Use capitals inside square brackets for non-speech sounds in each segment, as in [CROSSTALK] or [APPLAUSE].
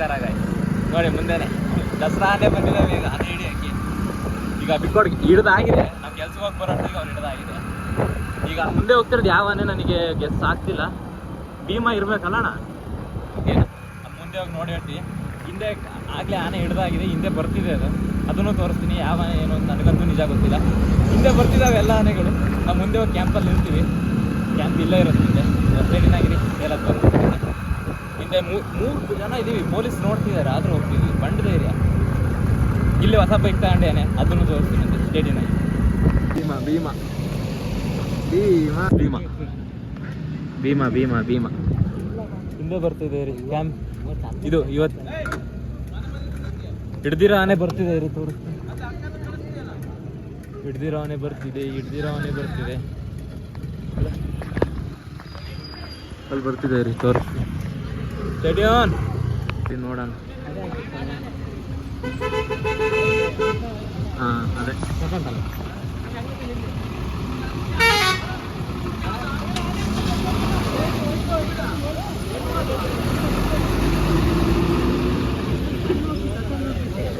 ಗಾಯ್ ನೋಡಿ ಮುಂದೆನೆ. ದಸರಾ ಆನೆ ಬಂದಿದೆ, ಈಗ ಹಿಡಿ ಹಾಕಿ ಈಗ ಬಿಕ್ಕೋಡ್ ಹಿಡ್ದಾಗಿದೆ. ನಮ್ಮ ಕೆಲ್ಸಕ್ಕೆ ಹೋಗಿ ಬರೋಟ್ಟಿಗೆ ಅವ್ರು ಹಿಡ್ದಾಗಿದೆ. ಈಗ ಮುಂದೆ ಹೋಗ್ತಿರೋದು ಯಾವ ಆನೆ ನನಗೆ ಗೆಸ್ ಆಗ್ತಿಲ್ಲ. ಭೀಮಾ ಇರ್ಬೇಕಲ್ಲ ಅಣ್ಣ? ಏನು? ಅದ್ ಮುಂದೆ ಹೋಗಿ ನೋಡಿ ಹೇಳ್ತಿ. ಹಿಂದೆ ಆಗ್ಲೇ ಆನೆ ಹಿಡ್ದಾಗಿದೆ, ಹಿಂದೆ ಬರ್ತಿದೆ ಅದು. ಅದನ್ನು ತೋರಿಸ್ತೀನಿ, ಯಾವ ಏನು ಅಂತ ನನಗಂತೂ ನಿಜ ಗೊತ್ತಿಲ್ಲ. ಹಿಂದೆ ಬರ್ತಿದ್ದಾವೆ ಎಲ್ಲ ಆನೆಗಳು ನಾವು ಮುಂದೆ ಹೋಗಿ ಕ್ಯಾಂಪಲ್ಲಿ ಇರ್ತೀವಿ. ಕ್ಯಾಂಪ್ ಇಲ್ಲೇ ಇರುತ್ತೆ ಹಿಂದೆ ಸೈಡಿನಾಗಿರಿ ಎಲ್ಲ ಬರ್ತಿದ್ದೀನಿ ಹಿಂದೆ ಮೂ- ಮೂರು ಜನ ಇದೀವಿ ಪೊಲೀಸ್ ನೋಡ್ತಿದ್ದಾರೆ ಆದ್ರೂ ಹೋಗ್ತೀವಿ. ಬಂಡದ ಏರಿಯಾ ಇಲ್ಲಿ ಹೊಸ ಬೈಕ್ ತಗೊಂಡೇನೆ ಅದನ್ನು ತೋರಿಸ್ತೀನಿ ಅಂತ ಸ್ಟೇಡಿನಾಗಿ ಭೀಮಾ ಭೀಮಾ. ಭೀಮಾ. ಭೀಮಾ. ಭೀಮಾ ಭೀಮಾ ಭೀಮಾ. ಹಿಂದೆ ಬರ್ತಿದೆ ರೀ ಕ್ಯಾಂಪ್ ಇದು ಇವತ್ತು ಹಿಡ್ದಿರೋ ಆನೆ ಬರ್ತಿದೆ ರೀ ತೋರಿಸ್ತೀನಿ ಹಿಡ್ದಿರೋ ಆನೆ ಬರ್ತಿದೆ ಹಿಡ್ದಿರೋ ಆನೆ ಬರ್ತಿದೆ. ಅಲ್ಲಿ ಬರ್ತಿದೆ ರೀ ತೋರಿಸ್ತೀನಿ. ಸ್ಟೇಡಿಯನ್ ನೋಡೋಣ. ಹಾಂ ಅದೇ.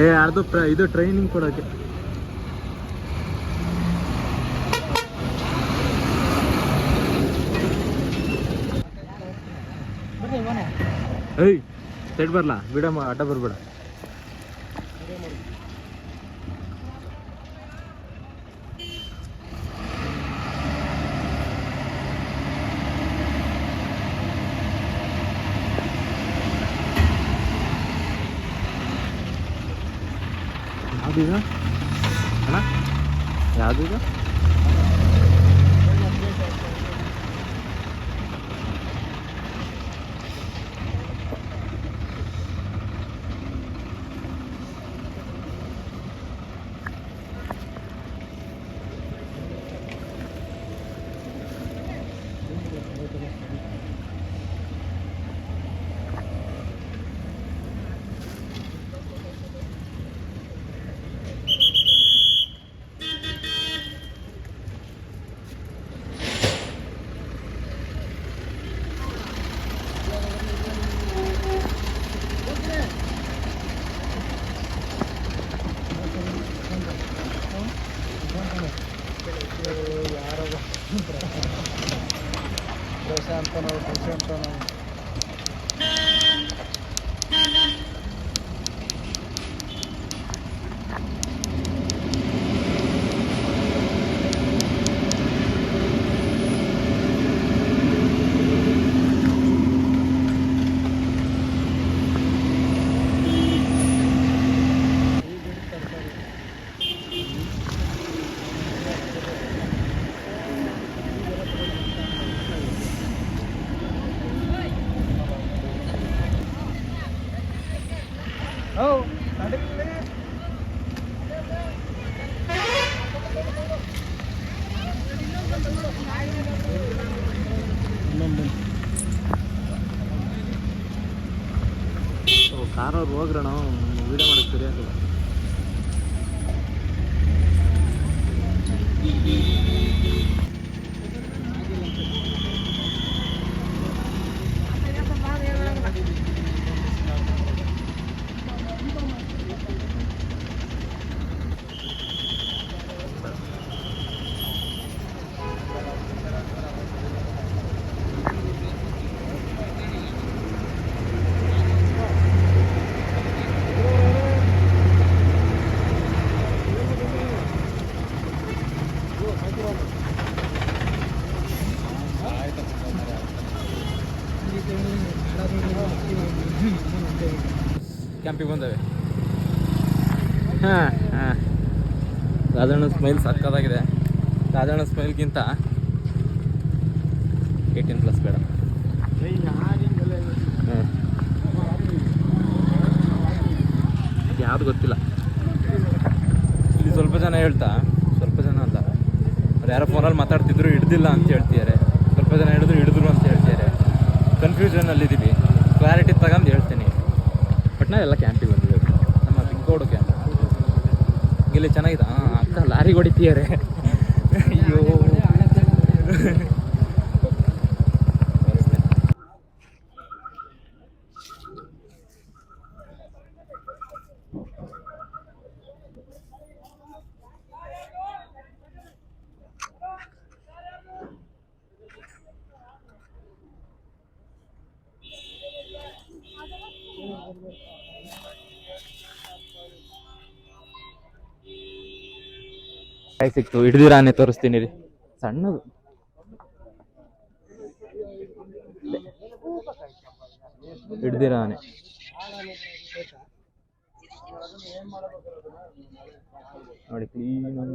ಏ ಅದು ಇದು ಟ್ರೈನಿಂಗ್ ಕೊಡೋಕ್ಕೆ ಏಯ್ ಸೈಡ್ ಬರಲ್ಲ ಬಿಡಮ್ಮ ಅಡ್ಡ ಬರ್ಬೇಡ. ಯಾವ್ದೀಗ representan ಕಾರವ್ರು ಹೋಗ್ರಣ ವಿಡಿಯೋ ಮಾಡಕ್ಕೆ ಸರಿಯಾಗಲ್ಲ ಕ್ಯಾಂಪಿಗೆ ಬಂದವೆ. ಹಾಂ ಹಾಂ. ರಾಜಣ್ಣ ಸ್ಮೈಲ್ ಸಕ್ಕದಾಗಿದೆ ರಾಜಣ್ಣ ಸ್ಮೈಲ್ಗಿಂತ ಏಯ್ಟೀನ್ ಪ್ಲಸ್ ಬೇಡ. ಯಾವುದು ಗೊತ್ತಿಲ್ಲ. ಇಲ್ಲಿ ಸ್ವಲ್ಪ ಜನ ಹೇಳ್ತಾ, ಸ್ವಲ್ಪ ಜನ ಅಲ್ಲ. ಅವ್ರು ಯಾರೋ ಫೋನಲ್ಲಿ ಮಾತಾಡ್ತಿದ್ರು, ಹಿಡ್ದಿಲ್ಲ ಅಂತ ಹೇಳ್ತಿದ್ದಾರೆ. ಸ್ವಲ್ಪ ಜನ ಹಿಡಿದ್ರು ಹಿಡಿದ್ರು ಅಂತ ಹೇಳ್ತಿದ್ದಾರೆ. ಕನ್ಫ್ಯೂಷನಲ್ಲಿದ್ದೀವಿ ಕ್ಲಾರಿಟಿ ತಗೊಂಡು ಹೇಳ್ತೀನಿ. ಬಟ್ ಎಲ್ಲ ಕ್ಯಾಂಪಿಗೆ ಬಂದಿದ್ದೇವೆ ನಮ್ಮ ಬಿಗ್ಗೋಡು ಕ್ಯಾಂಪ್ ಇಲ್ಲಿ ಚೆನ್ನಾಗಿದೆ. ಹಾಂ ಅಕ್ಕ ಲಾರಿ ಹೊಡಿತೀಯಾರೆ ಅಯ್ಯೋ. ಕಾಯಿ ಸಿಕ್ತು. ಹಿಡಿದಿರಾನೆ ತೋರಿಸ್ತೀನಿ ರೀ. ಸಣ್ಣದು. ಹಿಡ್ದಿರಾನೆ ನೋಡಿ ಕ್ಲೀನ್ ಆಗಿ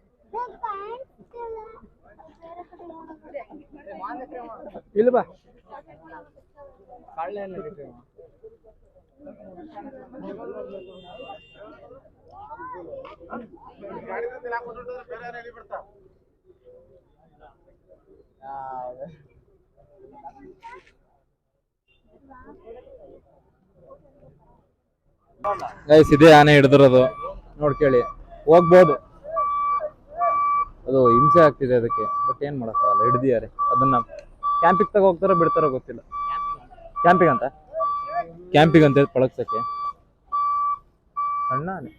ಇಲ್ಲಿ ಬಾ. ಗೈಸ್ ಇದೇ ಆನೆ ಹಿಡಿದಿರೋದು. ನೋಡ್ಕೇಳಿ ಹೋಗ್ಬೋದು. ಅದು ಹಿಂಸೆ ಆಗ್ತಿದೆ ಅದಕ್ಕೆ. ಬಟ್ ಏನ್ ಮಾಡೋಕ್ಕಾಗಲ್ಲ, ಹಿಡ್ದಿದ್ದಾರೆ. ಅದನ್ನ ಕ್ಯಾಂಪಿಗೆ ತಗೋ ಹೋಗ್ತಾರೋ ಬಿಡ್ತಾರೋ ಗೊತ್ತಿಲ್ಲ. ಕ್ಯಾಂಪಿಗೆ ಅಂತ? ಕ್ಯಾಂಪಿಗೆ ಅಂತ ಪಳಗ್ಸಕ್ಕೆ. ಸಣ್ಣ ಆನೆ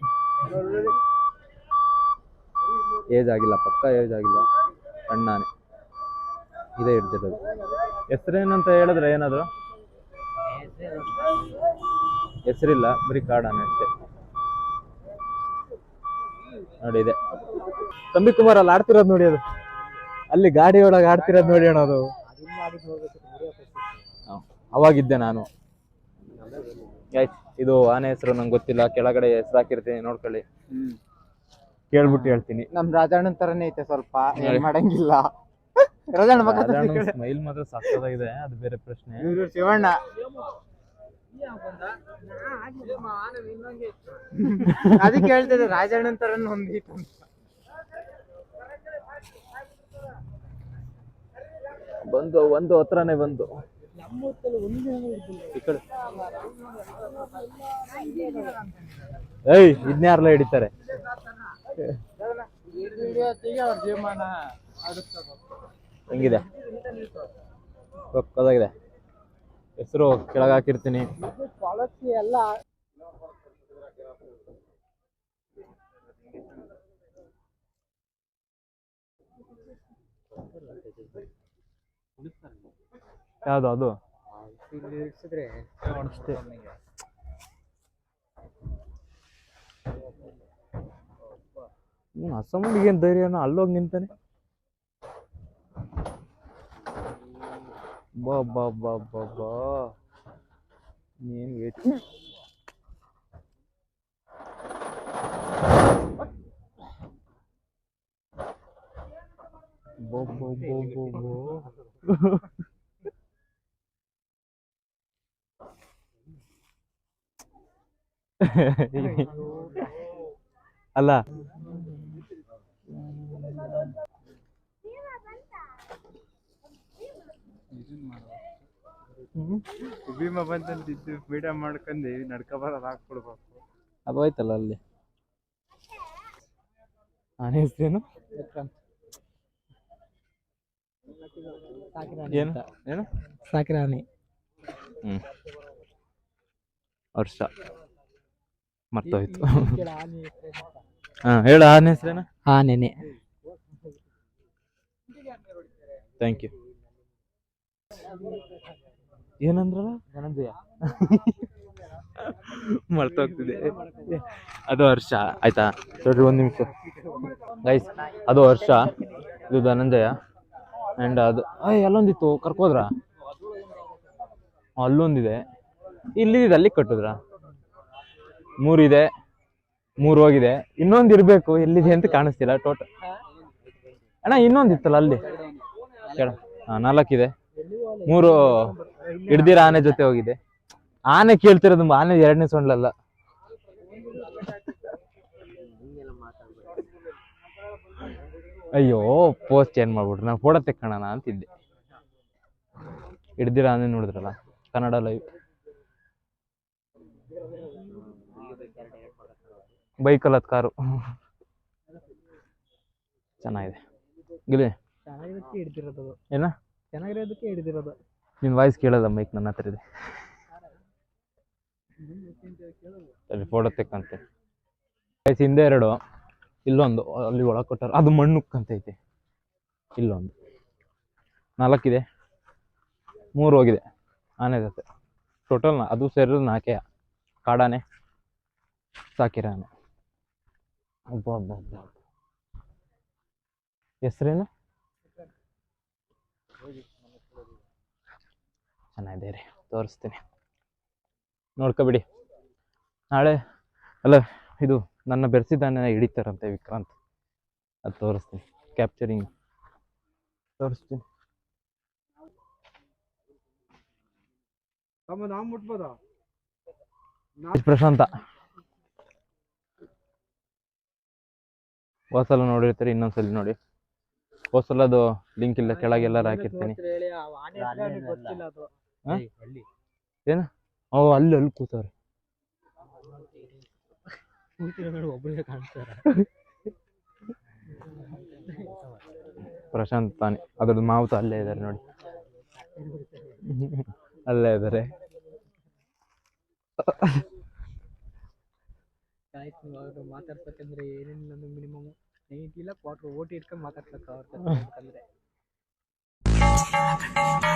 ಏಜ್ ಆಗಿಲ್ಲ, ಪಕ್ಕ ಏಜ್ ಆಗಿಲ್ಲ. ಸಣ್ಣ ಆನೆ ಇದೇ ಹಿಡ್ದಿರೋದು. ಹೆಸರೇನಂತ ಹೇಳಿದ್ರೆ ಏನಾದ್ರು? ಹೆಸರಿಲ್ಲ, ಬರೀ ಕಾಡಾನೆ ಅಷ್ಟೇ. ನೋಡಿ ಇದೆ. ತಂಬಿ ಕುಮಾರ್ ಅಲ್ಲಿ ಆಡ್ತಿರೋದು ನೋಡಿ ಅದು. ಅಲ್ಲಿ ಗಾಡಿ ಒಳಗೆ ಆಡ್ತಿರೋದು ನೋಡಿ ಅಣ್ಣ ಅದು. ಅವಾಗಿದ್ದೆ ನಾನು. ಆಯ್ತು ಇದು ಆನೆ ಹೆಸರು ನಂಗೆ ಗೊತ್ತಿಲ್ಲ. ಕೆಳಗಡೆ ಹೆಸರು ಹಾಕಿರ್ತೀನಿ ನೋಡ್ಕೊಳ್ಳಿ. ಕೇಳ್ಬಿಟ್ಟು ಹೇಳ್ತೀನಿ. ನಮ್ ರಾಜಣ್ಣನ ತರನೇ ಐತೆ ಸ್ವಲ್ಪ ಏನ್ ಮಾಡಂಗಿಲ್ಲ. ರಾಜಣ್ಣ ಮೈಲ್ ಸ್ಮೈಲ್ ಮಾತ್ರ ಸಾಕಾಗಿದೆ ಅದು ಬೇರೆ ಪ್ರಶ್ನೆ. ಇವ್ರು ಶಿವಣ್ಣ. ಅದಕ್ಕೆ ಹೇಳ್ತಿದ್ದೆ ರಾಜಣ್ಣನ್ ತರನೇ ಹೊಂದಿತ್ತು ಬಂದು ಒಂದು ಹತ್ರನೇ ಬಂದು. ಏಯ್ ಇದ್ನ್ಯಾರಲ್ಲ ಹಿಡಿತಾರೆ. ಹೆಂಗಿದೆ? ಸೊಕ್ಕದಾಗಿದೆ ಹೆಸರು ಕೆಳಗೆ ಹಾಕಿರ್ತೀನಿ. ಎಲ್ಲ ಯಾವುದು ಅದು? ಅಷ್ಟೇ ಅಸಮಂಡಿಗೆ ಏನ್ ಧೈರ್ಯನ ಅಲ್ಲೋಗಿ ನಿಂತಾನೆ. ಬಾ ಬಾ ಬಾ ಬಾ ಬಾ. ಏನ್ ವೇಟ್ ಬೋ ಬೋ ಬೋ ಬೋ ಬೋ ಅಲ್ಲ. ಭೀಮ ಬಂತಂತಿದ್ದು ವಿಡಿಯೋ ಮಾಡ್ಕೊಂಡು ನಡ್ಕ ಬರೋದು ಹಾಕ್ಬಿಡ್ಬೇಕು. ಅದು ಹೋಯ್ತಲ್ಲ ಅಲ್ಲಿ. ನಾನು ಹೆಸ್ರೇನು ಏನು? ಏನು? ಸಾಕಿರಾಣಿ. ಹ್ಞೂ ವರ್ಷ ಮರ್ತೋಯ್ತು ಹಾಂ ಹೇಳು ಆನೆ ಹೆಸರೇನ? ಆನೆನೆ. ನೆನೆ ಥ್ಯಾಂಕ್ ಯು ಏನಂದ್ರಲ್ಲ? ಧನಂಜಯ. ಮರ್ತೋಗ್ತಿದೆ ಅದು ವರ್ಷ ಆಯ್ತಾ? ನೋಡ್ರಿ ಒಂದು ನಿಮಿಷ. ಗೈಸ್ ಅದು ವರ್ಷ ಇದು ಧನಂಜಯ. ಆ್ಯಂಡ್ ಅದು ಅಲ್ಲೊಂದಿತ್ತು, ಕರ್ಕೋದ್ರ? ಅಲ್ಲೊಂದಿದೆ. ಇಲ್ಲಿದೆ ಅಲ್ಲಿ ಕಟ್ಟಿದ್ರ? ಮೂರಿದೆ ಮೂರು ಹೋಗಿದೆ ಇನ್ನೊಂದು ಇರಬೇಕು, ಎಲ್ಲಿದೆ ಅಂತ ಕಾಣಿಸ್ತಿಲ್ಲ ಟೋಟಲ್ ಅಣ್ಣ, ಇನ್ನೊಂದಿತ್ತಲ್ಲ ಅಲ್ಲಿ? ಕೇಳ ಹಾ ನಾಲ್ಕಿದೆ. ಮೂರು, ಹಿಡ್ದಿರ ಆನೆ ಜೊತೆ ಹೋಗಿದೆ. ಆನೆ ಕೇಳ್ತಿರೋದು, ಆನೆ ಎರಡನೇ ಸೊಂಡ್ಲಲ್ಲ. ಅಯ್ಯೋ ಪೋಸ್ಟ್ ಚೇಂಜ್ ಮಾಡ್ಬಿಟ್ರು? ನಾನು ಫೋಟೋ ತೆಕ್ಕೊಳ್ಳೋಣ ಅಂತಿದ್ದೆ. ಹಿಡ್ದಿರ ಅಂದ್ರೆ ನೋಡಿದ್ರಲ್ಲ ಕನ್ನಡ ಲೈವ್ ಬೈಕಲ್ಲಿ ಕಾರು. ಚೆನ್ನಾಗಿದೆ. ಗಿಲಿ ಏನ? ಚೆನ್ನಾಗಿರೋದಕ್ಕೆ ಹಿಡ್ದಿರೋದು. ನಿನ್ನ ವಾಯ್ಸ್ ಕೇಳಲ್ಲ ಮೈಕ್ ನನ್ನ ಹತ್ರ ಇದೆ. ಸರಿ ಫೋಟೋ ತೆಕ್ಕಂತೆ. ಹಿಂದೆ ಎರಡು. ಇಲ್ಲೊಂದು, ಅಲ್ಲಿ ಒಳಗೆ ಕೊಟ್ಟಾರ. ಅದು ಮಣ್ಣು ಐತೆ. ಇಲ್ಲೊಂದು. ನಾಲ್ಕಿದೆ. ಮೂರು ಹೋಗಿದೆ. ಆನೆ ಜೊತೆ. ಟೋಟಲ್ ಅದು ಸೇರಿದ್ರೆ ನಾಲ್ಕೇ. ಕಾಡಾನೆ. ಸಾಕಿರ ಆನೆ. ಒಬ್ಬ ಹೆಸ್ರೇನು? ಚೆನ್ನಾಗಿದೆ ರೀ. ತೋರಿಸ್ತೀನಿ. ನೋಡ್ಕೊಬಿಡಿ ನಾಳೆ ಅಲ್ಲ, ಇದು ನನ್ನ ಬೆರೆಸಿದ್ದಾನೆ ಹಿಡಿತಾರಂತೆ ವಿಕ್ರಾಂತ್. ಅದು ತೋರಿಸ್ತೀನಿ. ಕ್ಯಾಪ್ಚರಿಂಗ್ ತೋರಿಸ್ತೀನಿ. ಪ್ರಶಾಂತ. ಹೋದ್ಸಲ ನೋಡಿರ್ತೀರಿ ಇನ್ನೊಂದ್ಸಲ ನೋಡಿ. ಹೋದ್ಸಲ ಅದು ಲಿಂಕ್ ಇಲ್ಲ ಕೆಳಗೆಲ್ಲಾರು ಹಾಕಿರ್ತೀನಿ. ಏನು? ಓ ಅಲ್ಲಿ ಅಲ್ಲಿ ಕೂತವ್ರೆ. ಒಬ್ಬರಿಗೆ ಕಾಣ್ತಾರ. ಪ್ರಶಾಂತ್ ತಾನೆ. ಅದ್ರದ್ದು ಮಾವುತ ಅಲ್ಲೇ ಇದ್ದಾರೆ ನೋಡಿ. ಅಲ್ಲೇ ಇದ್ದಾರೆ ಮಾತಾಡ್ಬೇಕಂದ್ರೆ ಏನೇನಿಲ್ಲ ಅಂದ್ರೆ ಮಿನಿಮಮ್ ನೈಂಟಿ ಇಲ್ಲ ಕ್ವಾರ್ಟರ್ ಓಟಿ ಇಟ್ಕೊಂಡು ಮಾತಾಡ್ಬೇಕು ಅವ್ರ ಅಂದ್ರೆ [LAUGHS]